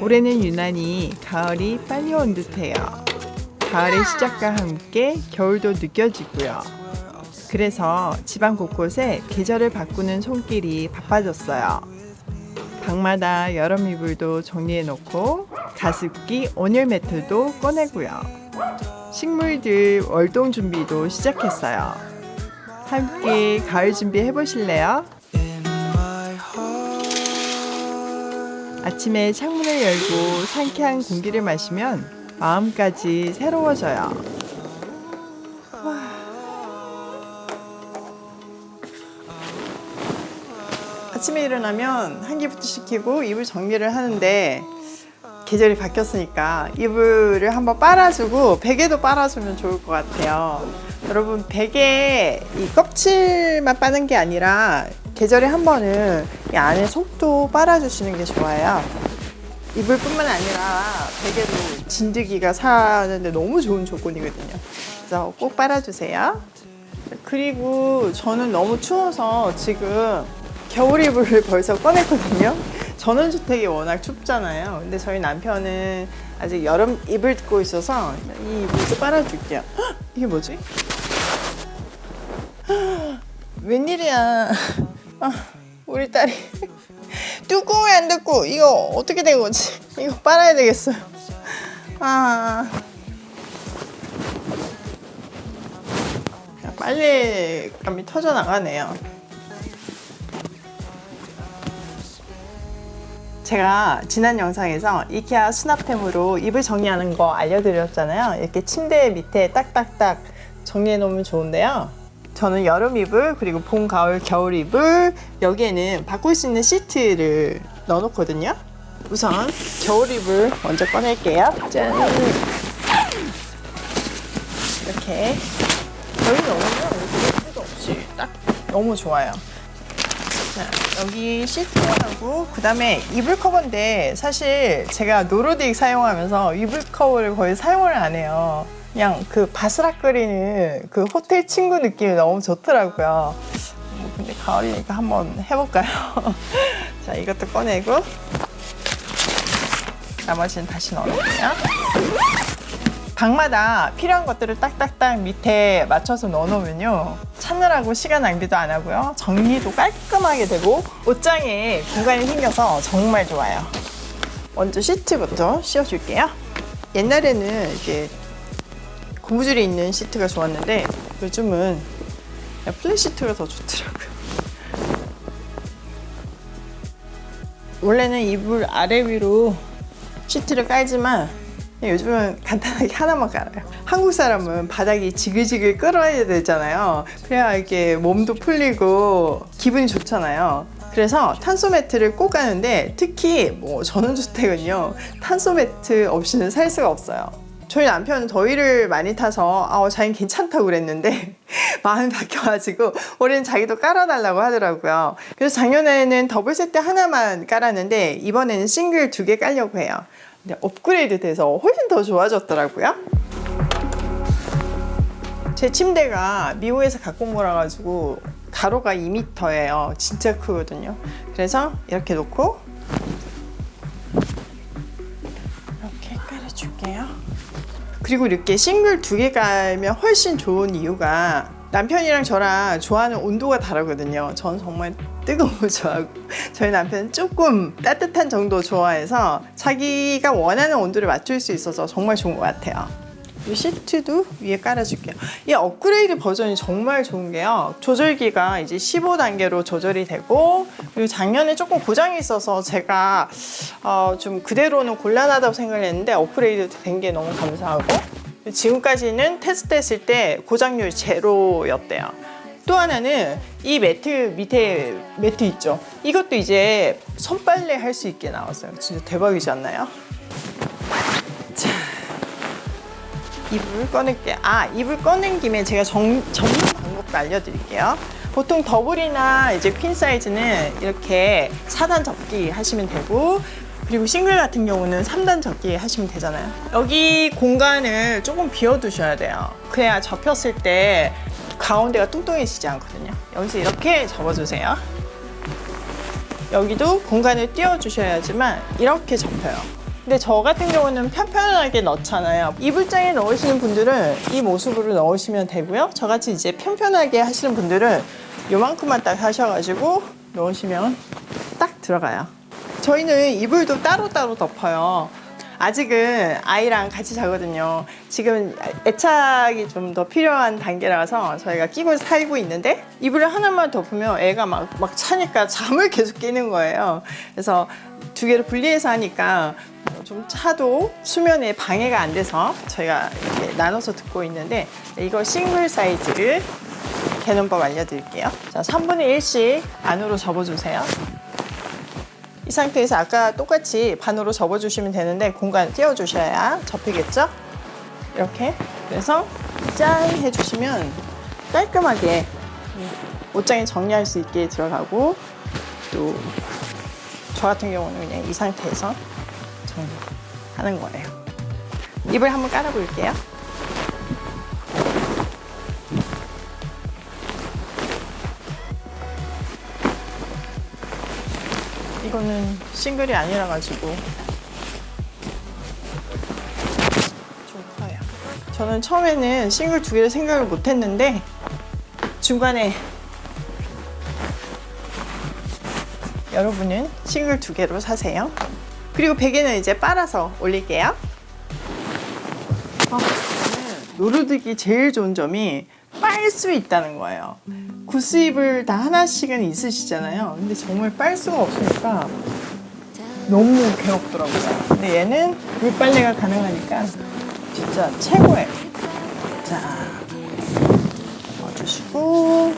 올해는 유난히 가을이 빨리 온 듯해요. 가을의 시작과 함께 겨울도 느껴지고요. 그래서 집안 곳곳에 계절을 바꾸는 손길이 바빠졌어요. 방마다 여름 이불도 정리해 놓고 가습기 온열 매트도 꺼내고요. 식물들 월동 준비도 시작했어요. 함께 가을 준비해 보실래요? 아침에 창문을 열고 상쾌한 공기를 마시면 마음까지 새로워져요. 아침에 일어나면 한기부터 시키고 이불 정리를 하는데 계절이 바뀌었으니까 이불을 한번 빨아주고 베개도 빨아주면 좋을 것 같아요. 여러분 베개 이 껍질만 빠는 게 아니라 계절에 한 번은 이 안에 속도 빨아주시는 게 좋아요. 이불뿐만 아니라 베개도 진드기가 사는데 너무 좋은 조건이거든요. 그래서 꼭 빨아주세요. 그리고 저는 너무 추워서 지금 겨울 이불을 벌써 꺼냈거든요. 전원주택이 워낙 춥잖아요. 근데 저희 남편은 아직 여름 이불 듣고 있어서 이 이불도 빨아줄게요. 헉, 이게 뭐지? 헉, 웬일이야. 아, 우리 딸이 뚜껑을 안 닫고 이거 어떻게 된 거지? 이거 빨아야 되겠어요. 아. 빨래감이 터져 나가네요. 제가 지난 영상에서 이케아 수납템으로 이불 정리하는 거 알려드렸잖아요. 이렇게 침대 밑에 딱딱딱 정리해 놓으면 좋은데요. 저는 여름 이불 그리고 봄, 가을, 겨울 이불 여기에는 바꿀 수 있는 시트를 넣어놓거든요. 우선 겨울 이불 먼저 꺼낼게요. 짠. 이렇게 여기 넣으면 이렇게 시트도 없이 딱 너무 좋아요. 자, 여기 시트하고 그다음에 이불 커버인데 사실 제가 노르딕 사용하면서 이불 커버를 거의 사용을 안 해요. 그냥 그 바스락거리는 그 호텔 친구 느낌이 너무 좋더라고요. 뭐 근데 가을이니까 한번 해볼까요? 자, 이것도 꺼내고 나머지는 다시 넣어놓을게요. 방마다 필요한 것들을 딱딱딱 밑에 맞춰서 넣어놓으면요 찾느라고 시간 낭비도 안 하고요 정리도 깔끔하게 되고 옷장에 공간이 생겨서 정말 좋아요 먼저 시트부터 씌워줄게요 옛날에는 이렇게 고무줄이 있는 시트가 좋았는데 요즘은 플랫 시트가 더 좋더라고요 원래는 이불 아래 위로 시트를 깔지만 요즘은 간단하게 하나만 깔아요. 한국 사람은 바닥이 지글지글 끓어야 되잖아요. 그래야 이게 몸도 풀리고 기분이 좋잖아요. 그래서 탄소 매트를 꼭 까는데 특히 뭐 전원주택은요 탄소 매트 없이는 살 수가 없어요. 저희 남편은 더위를 많이 타서 아, 자기는 괜찮다고 그랬는데 마음이 바뀌어가지고 올해는 자기도 깔아달라고 하더라고요. 그래서 작년에는 더블 세트 하나만 깔았는데 이번에는 싱글 두 개 깔려고 해요. 근데 업그레이드 돼서 훨씬 더 좋아졌더라고요. 제 침대가 미국에서 갖고 온 거라 가지고 가로가 2m예요. 진짜 크거든요. 그래서 이렇게 놓고 그리고 이렇게 싱글 두 개 깔면 훨씬 좋은 이유가 남편이랑 저랑 좋아하는 온도가 다르거든요. 전 정말 뜨거운 거 좋아하고 저희 남편은 조금 따뜻한 정도 좋아해서 자기가 원하는 온도를 맞출 수 있어서 정말 좋은 것 같아요. 이 시트도 위에 깔아줄게요. 이 업그레이드 버전이 정말 좋은 게요. 조절기가 이제 15단계로 조절이 되고 그리고 작년에 조금 고장이 있어서 제가 어, 좀 그대로는 곤란하다고 생각을 했는데 업그레이드 된 게 너무 감사하고 지금까지는 테스트했을 때 고장률 제로였대요. 또 하나는 이 매트 밑에 매트 있죠. 이것도 이제 손빨래 할 수 있게 나왔어요. 진짜 대박이지 않나요? 이불 꺼낼게요. 아, 이불 꺼낸 김에 제가 정, 정리 방법도 알려드릴게요. 보통 더블이나 이제 퀸 사이즈는 이렇게 4단 접기 하시면 되고 그리고 싱글 같은 경우는 3단 접기 하시면 되잖아요. 여기 공간을 조금 비워두셔야 돼요. 그래야 접혔을 때 가운데가 뚱뚱해지지 않거든요. 여기서 이렇게 접어주세요. 여기도 공간을 띄워주셔야지만 이렇게 접혀요. 근데 저 같은 경우는 편편하게 넣잖아요. 이불장에 넣으시는 분들은 이 모습으로 넣으시면 되고요. 저같이 이제 편편하게 하시는 분들은 요만큼만 딱 하셔가지고 넣으시면 딱 들어가요. 저희는 이불도 따로따로 덮어요. 아직은 아이랑 같이 자거든요. 지금 애착이 좀 더 필요한 단계라서 저희가 끼고 살고 있는데 이불을 하나만 덮으면 애가 막, 막 차니까 잠을 계속 깨는 거예요. 그래서 두 개를 분리해서 하니까 좀 차도 수면에 방해가 안 돼서 저희가 이렇게 나눠서 듣고 있는데 이거 싱글 사이즈를 개념법 알려드릴게요. 자, 3분의 1씩 안으로 접어주세요. 이 상태에서 아까 똑같이 반으로 접어주시면 되는데 공간 띄워주셔야 접히겠죠? 이렇게 그래서 짠 해주시면 깔끔하게 옷장에 정리할 수 있게 들어가고 또 저 같은 경우는 그냥 이 상태에서 정리하는 거예요. 입을 한번 깔아볼게요. 이거는 싱글이 아니라 가지고 좀 커요. 저는 처음에는 싱글 두 개를 생각을 못 했는데 중간에 여러분은 싱글 두 개로 사세요. 그리고 베개는 이제 빨아서 올릴게요. 아, 저는 노루득이 제일 좋은 점이 빨 수 있다는 거예요. 구스입을 다 하나씩은 있으시잖아요. 근데 정말 빨 수가 없으니까 너무 괴롭더라고요. 근데 얘는 물빨래가 가능하니까 진짜 최고예요. 자, 넣어주시고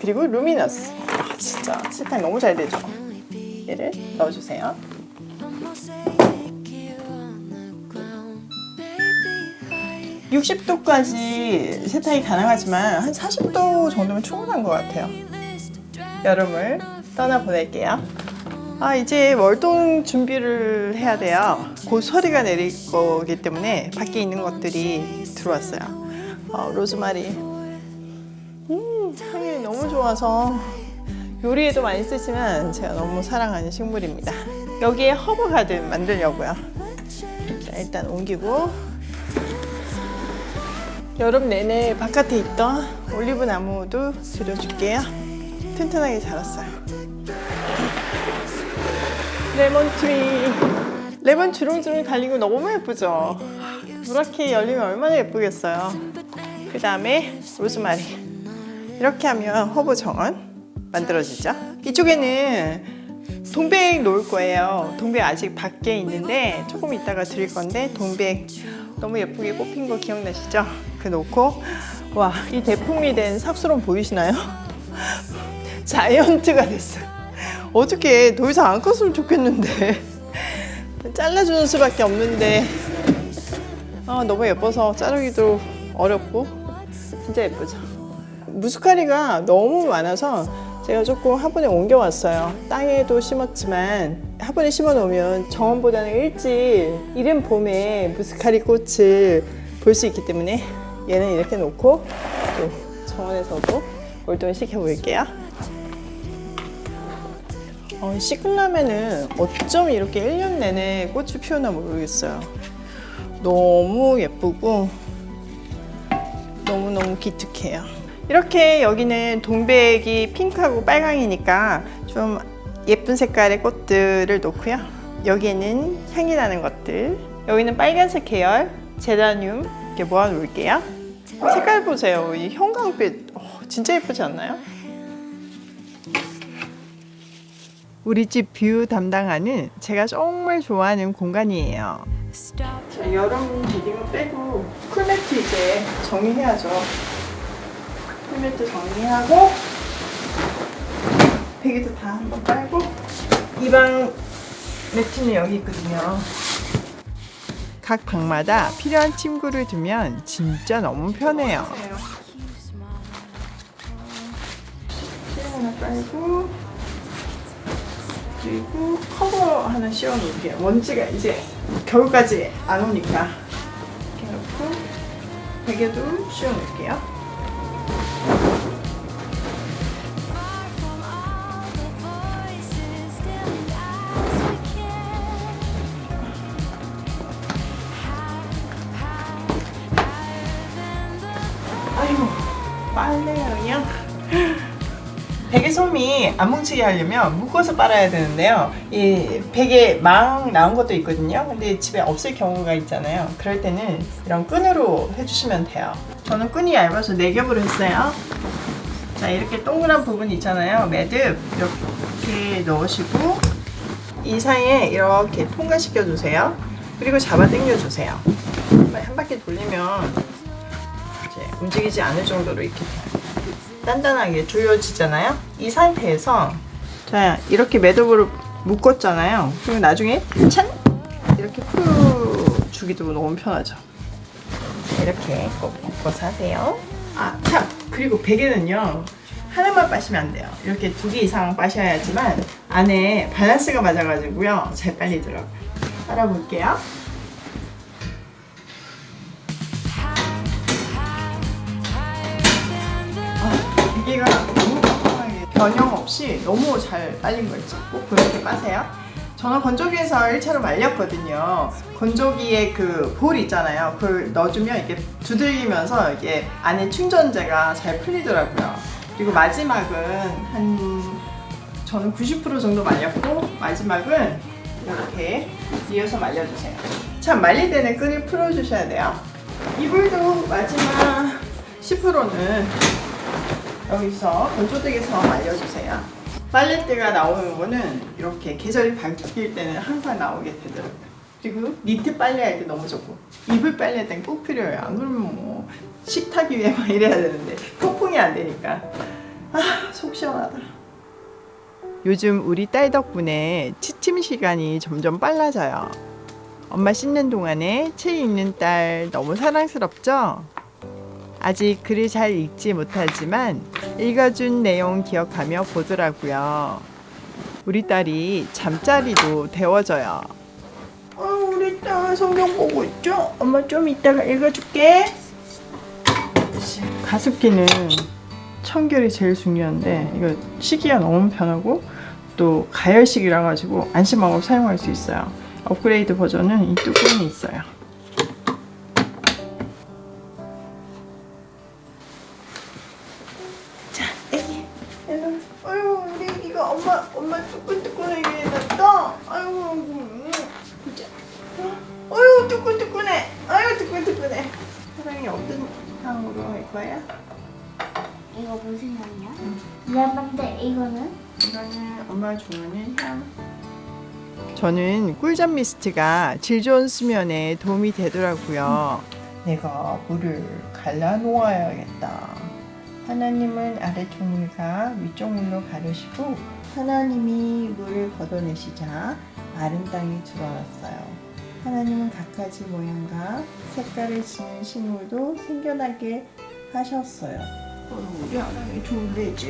그리고 루미너스. 아, 진짜 세탁 너무 잘 되죠. 얘를 넣어주세요. 60도까지 세탁이 가능하지만 한 40도 정도면 충분한 것 같아요. 여름을 떠나 보낼게요. 아 이제 월동 준비를 해야 돼요. 곧 서리가 내릴 거기 때문에 밖에 있는 것들이 들어왔어요. 어, 로즈마리. 음 향이 너무 좋아서 요리에도 많이 쓰지만 제가 너무 사랑하는 식물입니다. 여기에 허브 가든 만들려고요. 자, 일단 옮기고 여름 내내 바깥에 있던 올리브 나무도 들여줄게요. 튼튼하게 자랐어요. 레몬 트리. 레몬 주렁주렁 달리고 너무 예쁘죠? 노랗게 열리면 얼마나 예쁘겠어요. 그 다음에 로즈마리. 이렇게 하면 허브 정원 만들어지죠. 이쪽에는 동백 놓을 거예요. 동백 아직 밖에 있는데 조금 이따가 드릴 건데 동백 너무 예쁘게 꽃핀 거 기억나시죠? 그 놓고 와 이 대풍이 된 삭수론 보이시나요? 자이언트가 됐어요. 어떻게 더 이상 안 컸으면 좋겠는데 잘라주는 수밖에 없는데 아, 너무 예뻐서 자르기도 어렵고 진짜 예쁘죠. 무스카리가 너무 많아서 제가 조금 화분에 옮겨왔어요. 땅에도 심었지만 화분에 심어 놓으면 정원보다는 일찍 이른 봄에 무스카리 꽃을 볼 수 있기 때문에 얘는 이렇게 놓고 또 정원에서도 월동을 시켜 볼게요. 어, 시클라멘은 어쩜 이렇게 1년 내내 꽃이 피우나 모르겠어요. 너무 예쁘고 너무너무 기특해요. 이렇게 여기는 동백이 핑크하고 빨강이니까 좀 예쁜 색깔의 꽃들을 놓고요. 여기에는 향이 나는 것들. 여기는 빨간색 계열 제라늄 이렇게 모아 놓을게요. 색깔 보세요. 이 형광빛 어, 진짜 예쁘지 않나요? 우리 집 뷰 담당하는 제가 정말 좋아하는 공간이에요. 자, 여름 비딩을 빼고 쿨매트 이제 정리해야죠. 쿨매트 정리하고 베개도 다 한번 빨고 이 방 매트는 여기 있거든요. 각 방마다 필요한 침구를 두면 진짜 너무 편해요. 실 하나 빨고 그리고 커버 하나 씌워 놓을게요. 먼지가 이제 겨울까지 안 오니까 이렇게 놓고 베개도 씌워 놓을게요. 빨래요요. 베개 솜이 안 뭉치게 하려면 묶어서 빨아야 되는데요. 이 베개 망 나온 것도 있거든요. 근데 집에 없을 경우가 있잖아요. 그럴 때는 이런 끈으로 해주시면 돼요. 저는 끈이 얇아서 네 겹으로 했어요. 자 이렇게 동그란 부분 있잖아요. 매듭 이렇게 넣으시고 이 사이에 이렇게 통과시켜 주세요. 그리고 잡아 당겨 주세요. 한 바퀴 돌리면 이제 움직이지 않을 정도로 이렇게 단단하게 조여지잖아요. 이 상태에서 자 이렇게 매듭으로 묶었잖아요. 그리고 나중에 찬 이렇게 풀 주기도 너무 편하죠. 이렇게 꼭 묶어서 하세요. 아, 참 그리고 베개는요 하나만 빠시면 안 돼요. 이렇게 두 개 이상 빠셔야지만 안에 밸런스가 맞아가지고요 잘 빨리더라고요. 빨아볼게요. 변형 없이 너무 잘 빨린 거 있죠. 꼭 그렇게 빠세요. 저는 건조기에서 1차로 말렸거든요. 건조기에 그 볼 있잖아요. 그걸 넣어주면 이게 두들기면서 이게 안에 충전재가 잘 풀리더라고요. 그리고 마지막은 한 저는 90% 정도 말렸고 마지막은 이렇게 이어서 말려주세요. 참 말릴 때는 끈을 풀어주셔야 돼요. 이불도 마지막 10%는 여기서 건조대에서 말려주세요. 빨래대가 나오는 거는 이렇게 계절이 바뀔 때는 항상 나오게 되더라고요. 그리고 니트 빨래할 때 너무 좋고 이불 빨래할 땐 꼭 필요해요. 안 그러면 뭐 식탁 위에 막 이래야 되는데 통풍이 안 되니까 아 속 시원하다. 요즘 우리 딸 덕분에 취침 시간이 점점 빨라져요. 엄마 씻는 동안에 책 읽는 딸 너무 사랑스럽죠? 아직 글을 잘 읽지 못하지만 읽어준 내용 기억하며 보더라고요. 우리 딸이 잠자리도 데워져요. 어, 우리 딸 성경 보고 있죠? 엄마 좀 이따가 읽어줄게. 가습기는 청결이 제일 중요한데 이거 시기가 너무 편하고 또 가열식이라 가지고 안심하고 사용할 수 있어요. 업그레이드 버전은 이 뚜껑이 있어요. 향으로 할 거야? 이거 무슨 향이야? 미안한데 이거는? 이거는 엄마 좋아하는 향. 저는 꿀잠 미스트가 질 좋은 수면에 도움이 되더라고요. 내가 물을 갈라 놓아야겠다. 하나님은 아래쪽 물과 위쪽 물로 가르시고 하나님이 물을 걷어내시자 마른 땅이 들어왔어요. 하나님은 각가지 모양과 색깔을 지닌 식물도 생겨나게 하셨어요. 어, 우리 하나님 좋은데지.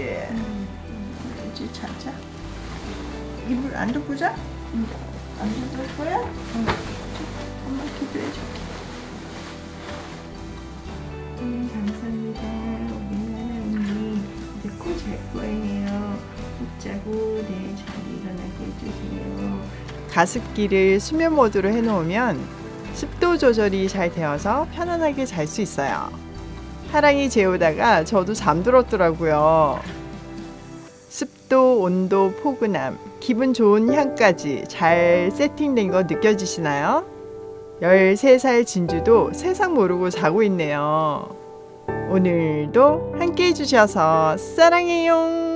이제 자자. 이불 안 덮고 자? 응. 안 덮을 거야? 응. 엄마 기도해 줄게. 음, 감사합니다. 우리 하나님이 이제 코잘 거예요. 푹 자고 내일 잘 일어나게 해주세요. 가습기를 수면 모드로 해놓으면 습도 조절이 잘 되어서 편안하게 잘 수 있어요. 하랑이 재우다가 저도 잠들었더라고요. 습도, 온도, 포근함, 기분 좋은 향까지 잘 세팅된 거 느껴지시나요? 13살 진주도 세상 모르고 자고 있네요. 오늘도 함께 해주셔서 사랑해요.